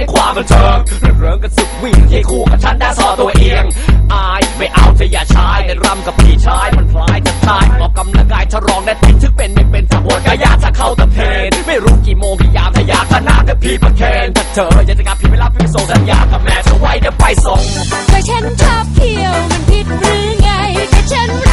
ในความบันเทิงเรื่องงกันสุดวิ่งให้คู่กับฉันได้ซอตัวเองอายไม่เอาจะอย่าชายในรำกับพี่ชายมันพลายจะตายออกกำลังกายทะรองและติดชึงเป็นไม่เป็นถ้าหัวกายาจะเข้าตะเพนไม่รู้กี่โมงกี่ยามถ้ายากขนาดแต่พี่ประเคนแต่เธออย่าจะกับพี่ไม่รับพี่ไม่ส่งสัญญากับแม่จะไว้เดี๋ยวไปส่งแต่ฉันชอบเที่ยวมันผิดหรือไงแต่ฉัน